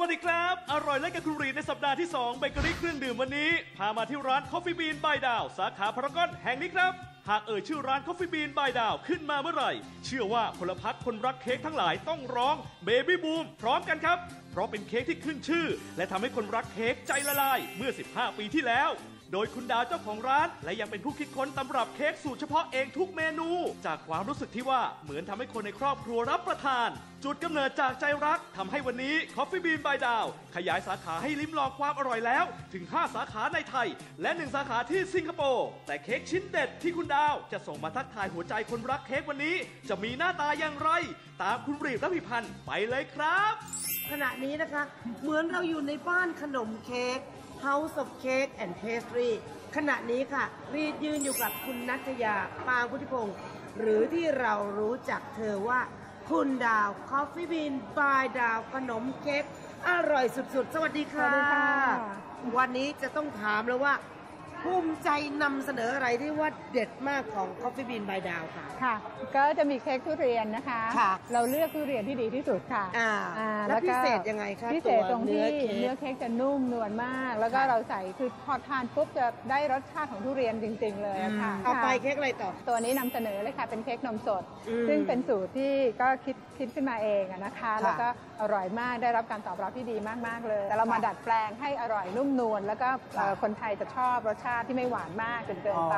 วัสดีครับ อร่อยและกับคุณรีในสัปดาห์ที่ 2 เบเกอรี่เครื่องดื่มวันนี้ พามาที่ร้าน Coffee Bean by ดาว สาขาพารากอนแห่งนี้ครับ หากเอ่ยชื่อร้าน Coffee Bean by ดาวขึ้นมาเมื่อไหร่ เชื่อว่าพลพรรคคนรักเค้กทั้งหลายต้องร้องเบบี้บูมพร้อมกันครับ เพราะเป็นเค้กที่ขึ้นชื่อ และทำให้คนรักเค้กใจละลายเมื่อ 15 ปีที่แล้ว โดยคุณดาวเจ้าของร้าน และยังเป็นผู้คิดค้นตำรับเค้กสูตรเฉพาะเองทุกเมนู จากความรู้สึกที่ว่าเหมือนทำให้คนในครอบครัวรับประทาน จุดกำเนิดจากใจรักทำให้วันนี้ Coffee Bean by ดาว ขยายสาขาให้ลิ้มลองความอร่อยแล้ว ถึง 5 สาขาในไทย และ 1 สาขาที่สิงคโปร์แต่เค้กชิ้นเด็ดที่คุณดาวจะส่งมาทักทายหัวใจคนรักเค้กวันนี้ จะมีหน้าตาอย่างไร ตามคุณรีบและพิพันธ์ไปเลยครับ ขณะนี้นะคะ เหมือนเราอยู่ในบ้านขนมเค้ก House of Cake and Pastry ขณะนี้ค่ะ รีดยืนอยู่กับคุณนัทยาปางพุทธิพงศ์หรือที่เรารู้จักเธอว่า คุณดาว Coffee Bean by ดาวขนมเค้กอร่อยสุดๆสวัสดีค่ะสวัสดีค่ะ วันนี้จะต้องถามแล้วว่า ภูมิใจนำเสนออะไรที่ว่าเด็ดมากของ Coffee Bean by ดาวค่ะ ค่ะ ก็จะมีเค้กทุเรียนนะคะ ค่ะ เราเลือกทุเรียนที่ดีที่สุดค่ะอ่าอ่าแล้วก็พิเศษยังไงคะพิเศษตรงที่ตัวเนื้เนื้ออเค้กเค้กจะนุ่มนวลมาก แล้วก็ค่ะเราใส่คือพอทานปุ๊บจะได้รสชาติของทุเรียนจริง ๆ เลยอะค่ะต่อไปค่ะเค้กอะไรต่อ ตัวนี้นำเสนอเลยค่ะ เป็นเค้กนมสด อืมซึ่งเป็นสูตรที่ก็คิดคิดขึ้นมาเองอะนะคะ ค่ะแล้วก็อร่อยมากได้รับการตอบรับที่ดีมากๆเลย แต่เรามาค่ะดัดแปลงให้อร่อยนุ่มนวลแล้วก็เอ่อค่ะ คนไทยจะชอบรสชาติที่ไม่หวานมากจนเกินไป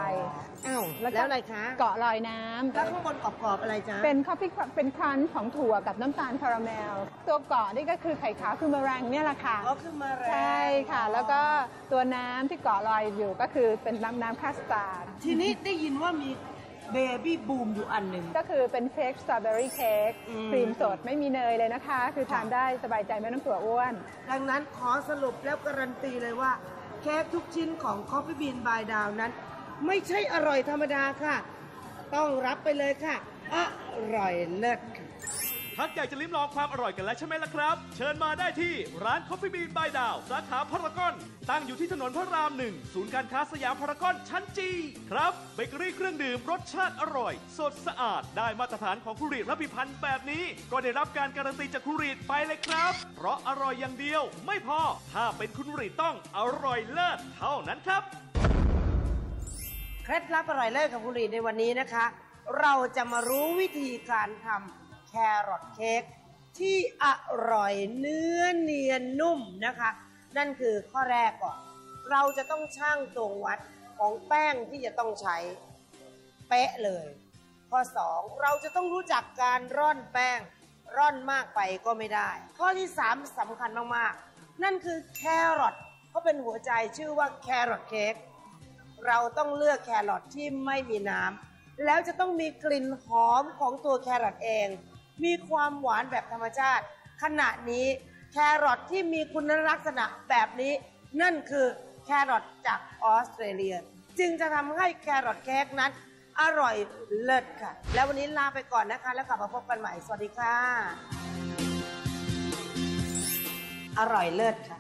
อ้าวแล้วก็ แล้วอะไรคะเกาะลอยน้ำแล้วข้างบนกรอบๆอะไรจ๊ะเป็นคอฟฟี่เป็นครันช์ของถั่วกับน้ำตาลคาราเมล ตัวเกาะนี่ก็คือไข่ขาวคือมะแรงเนี่ยแหละค่ะ อ๋อคือมาแรงใช่ค่ะ แล้วก็ตัวน้ำที่เกาะลอยอยู่ก็คือเป็นน้ำน้ำคัสตาร์ด ทีนี้ได้ยินว่ามีเบบี้บูมอยู่อันหนึ่ง ก็คือเป็นเค้กสตรอเบอรี่เค้กอืม ครีมสดไม่มีเนยเลยนะคะ คือทานค่ะได้สบายใจไม่ต้องกลัวอ้วน ดังนั้นขอสรุปแล้วการันตีเลยว่า เค้กทุกชิ้นของ Coffee Bean by ดาวนั้น ไม่ใช่อร่อยธรรมดาค่ะ ต้องรับไปเลยค่ะ อร่อยเลิศ ค่ะทักอยากจะลิ้มลองความอร่อยกันแล้วใช่ไหมล่ะครับ เชิญมาได้ที่ร้าน Coffee Bean by ดาว สาขาพารากอน ตั้งอยู่ที่ถนนพระรามหนึ่งศูนย์การค้าสยามพารากอนชั้นจีครับเบเกอรี่เครื่องดื่มรสชาติอร่อย สดสะอาดได้มาตรฐานของคุรีดและพิพันธ์แบบนี้ ก็ได้รับการการันตีจากคุรีไปเลยครับ เพราะอร่อยอย่างเดียว ไม่พอถ้าเป็นคุณรีต้องอร่อยเลิศเท่านั้นครับเคล็ดลับอร่อยเลิศกับคุรีในวันนี้นะคะ เราจะมารู้วิธีการทำ แครอทเค้กที่อร่อยเนื้อเนียนนุ่มนะคะ นั่นคือข้อแรกก่อน เราจะต้องชั่งตวงวัดของแป้งที่จะต้องใช้ เป๊ะเลย ข้อ 2 เราจะต้องรู้จักการร่อนแป้ง ร่อนมากไปก็ไม่ได้ ข้อที่ 3สำคัญมากๆ นั่นคือแครอทเขาเป็นหัวใจชื่อว่าแครอทเค้กเราต้องเลือกแครอทที่ไม่มีน้ำแล้วจะต้องมีกลิ่นหอมของตัวแครอทเอง มีความหวานแบบธรรมชาติ ขณะนี้แครอทที่มีคุณลักษณะแบบนี้ นั่นคือแครอทจากออสเตรเลีย จึงจะทำให้แครอทเค้กนั้นอร่อยเลิศค่ะ แล้ววันนี้ลาไปก่อนนะคะ แล้วกลับมาพบกันใหม่ สวัสดีค่ะ อร่อยเลิศค่ะ